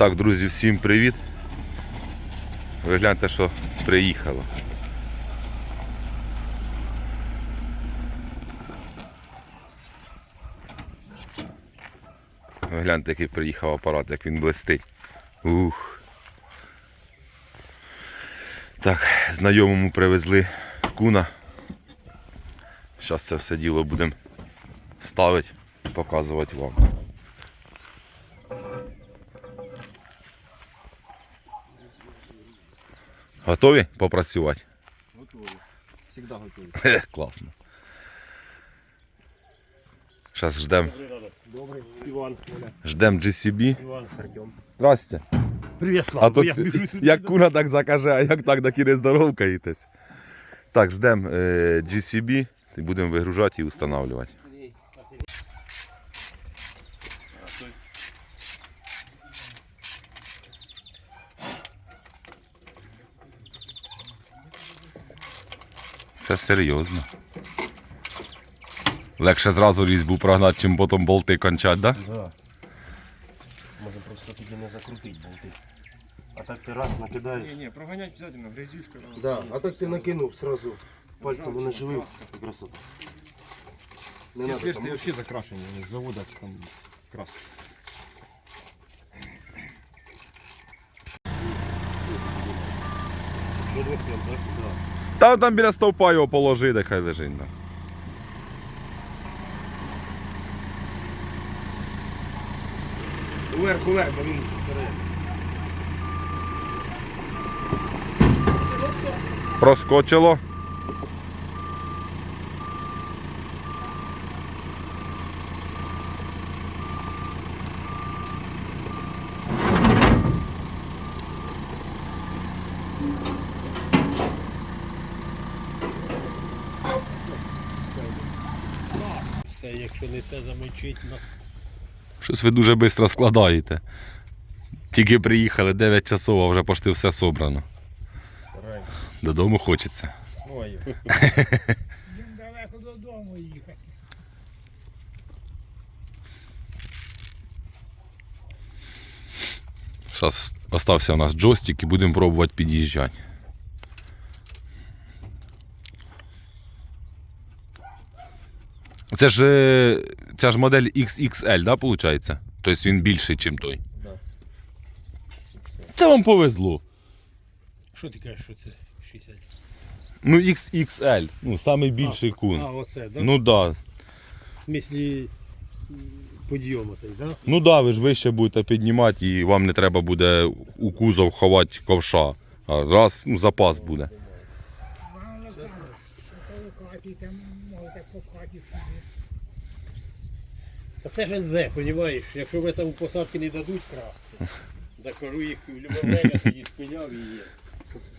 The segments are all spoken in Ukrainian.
Так, друзі, всім привіт. Ви гляньте, що приїхало. Ви гляньте, який приїхав апарат, як він блистить. Ух. Так, знайомому привезли куна. Зараз це все діло будемо ставити, показувати вам. Готові попрацювати? Готові. Всегда готові. Класно. Зараз ждемо Добрий. Іван, Оля. ждем GCB. Іван, Артем. Здрасте. Привіт, А Слава. тут Я біжу як куна так закаже, а як так, так і не здоровкаєтесь. Так, ждемо е, GCB будемо вигружати і встановлювати. Все серйозно. Легше зразу різьбу прогнати, чим потім болти кончать, так? Да? Да. Може просто тоді не закрутить болти. А так ти раз накидаєш. Не, не, прогонять обязательно, грязюшка. Да, а так ти накинув сразу пальцем краска. і Красота. Не Все надо отверстия там. вообще закрашены, они с завода там краска. До двох прям, так? Та там біля стовпа його положи, де хай лежить. Да. Уверх, уверх, бо він. Проскочило. Якщо не це замочить, нас Щось ви дуже швидко складаєте. Тільки приїхали 9 часов, а вже почти все собрано. стараємося. Додому хочеться. Я. Їм далеко додому їхати. Зараз остався у нас джойстик і будемо пробувати під'їжджати. Це ж, е, ця ж модель XXL, да, виходить? Тобто він більший, ніж той. Да. Це вам повезло. Що ти кажеш, що це 60? Ну, XXL, ну, самий більший кун. А, оце, да? Ну да. В смислі м, підйом оцей, да? Ну да, ви ж вище будете піднімати і вам не треба буде у кузов ховати ковша. А раз, ну, запас буде. Мало там, по хаті там, можете по хаті сидіти. Та це ж НЗ, розумієш? Якщо ви там у посадки не дадуть красти, так кажу їх в любе время тоді спиняв і є.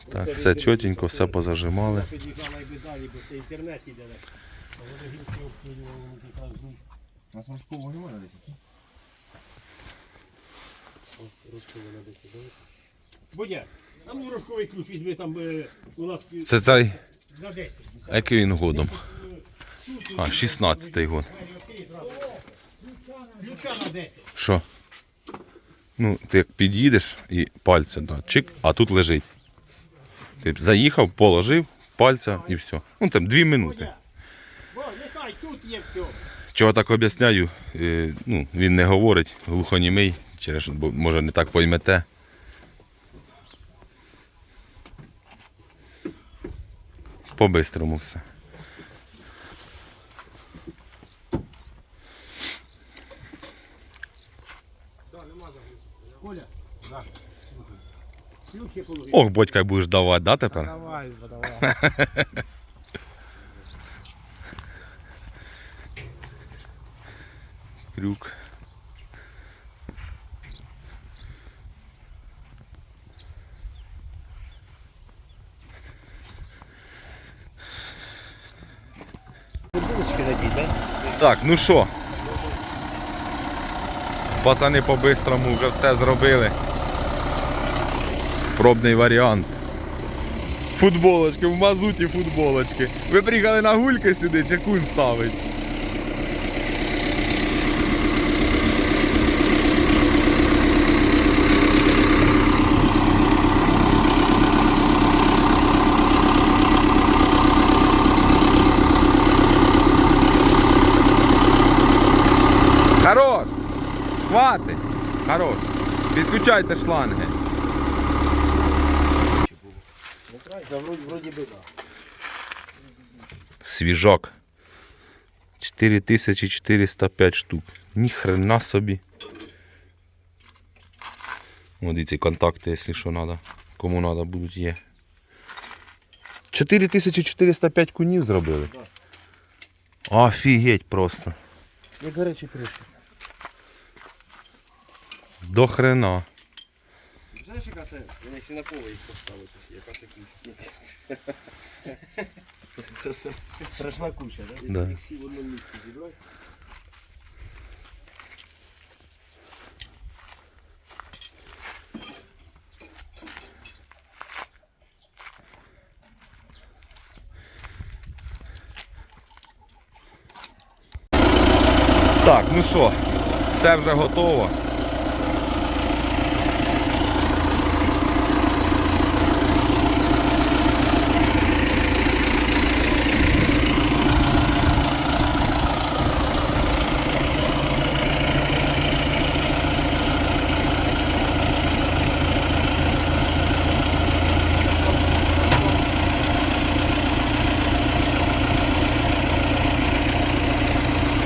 Так, все чотенько, все позажимали. Тоді найби далі, бо це інтернет іде. А вони гілки обстрілювали, вони якраз ждуть. На Самшкову немає десь? Ось розкована десь. Бодя, а ну рожковий ключ візьми там е, у нас Це цей, За 10. а який він годом? А, 16-й год. ключа на 10. Що? Ну, ти як під'їдеш і пальцем, да, чик, а тут лежить. Ти заїхав, положив пальця і все. Ну, там дві минути. Чого так об'ясняю? Е, ну, він не говорить, глухонімий, через, бо може не так поймете. По-бистрому все. Ох, батька будеш давати, да, тепер? Давай, давай. Крюк. Футболочки надіть, да? Так, ну що? Пацани по-бистрому вже все зробили. Пробний варіант. Футболочки, в мазуті футболочки. Ви приїхали на гульки сюди, чи кун ставить? Підключайте шланги. Свіжак. 4405 штук. Ніхрена собі. О, дивіться, контакти, якщо що треба. Кому треба будуть є. 4405 кунів зробили. Офігеть просто. Як гарячі кришки. До хрена. Знаєш, яка це? Я всі на поле їх поставити. Яка це куча. Це страшна куча, так? Да. Їх всі в одному місці зібрати. Так, ну що, все вже готово.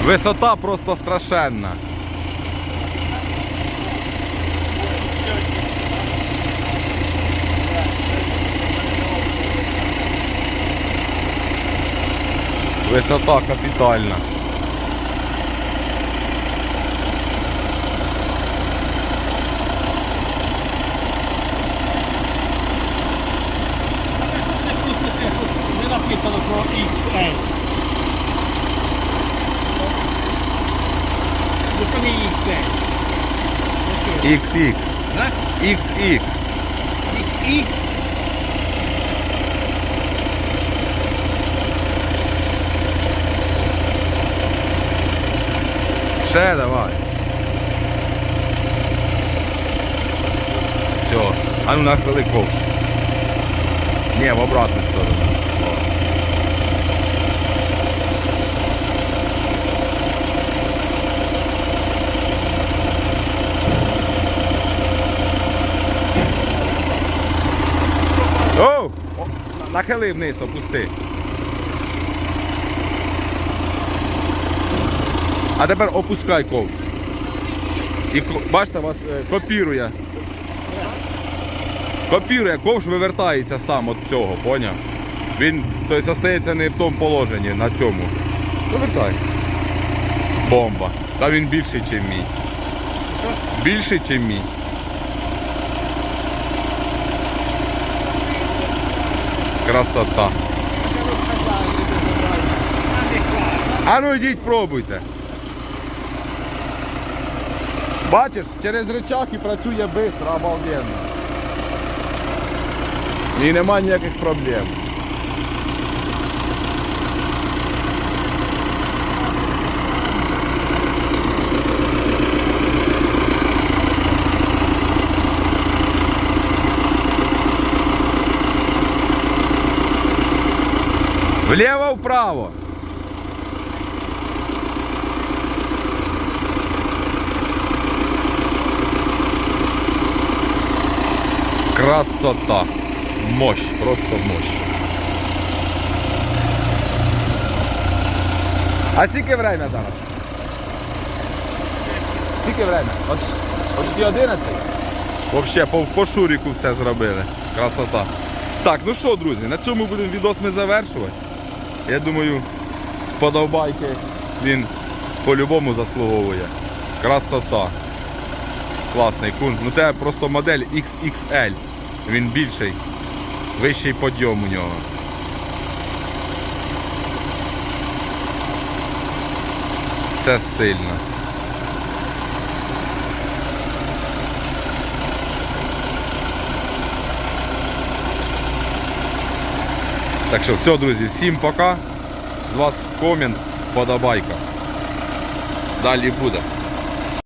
Висота просто страшенна. Висота капітальна. Не написано про XL. XX. Да? XX. XX. Ще давай. Все. А ну нахили ковш. Не, в обратну сторону. О, Нахили вниз, опусти. А тепер опускай ковш. І бачите, вас е, копірує. Копірує, ковш вивертається сам від цього, поняв? Він тобто, залишається не в тому положенні, на цьому. Вивертай. Бомба. Та він більший, ніж мій. Більший, ніж мій. Красота. А ну йдіть пробуйте. Бачиш, через речах і працює швидко, обалденно. І нема ніяких проблем. Вліво-вправо. Красота. Мощь, просто мощь. А скільки время зараз? Скільки время? От, почти 11? Взагалі, по, по шуріку все зробили. Красота. Так, ну що, друзі, на цьому будемо відос ми завершувати. Я думаю, подобайки він по-любому заслуговує. Красота. Класний кун. Ну це просто модель XXL. Він більший. Вищий подйом у нього. Все сильно. Так що все, друзі, всім пока. З вас комент, подобайка. Далі буде.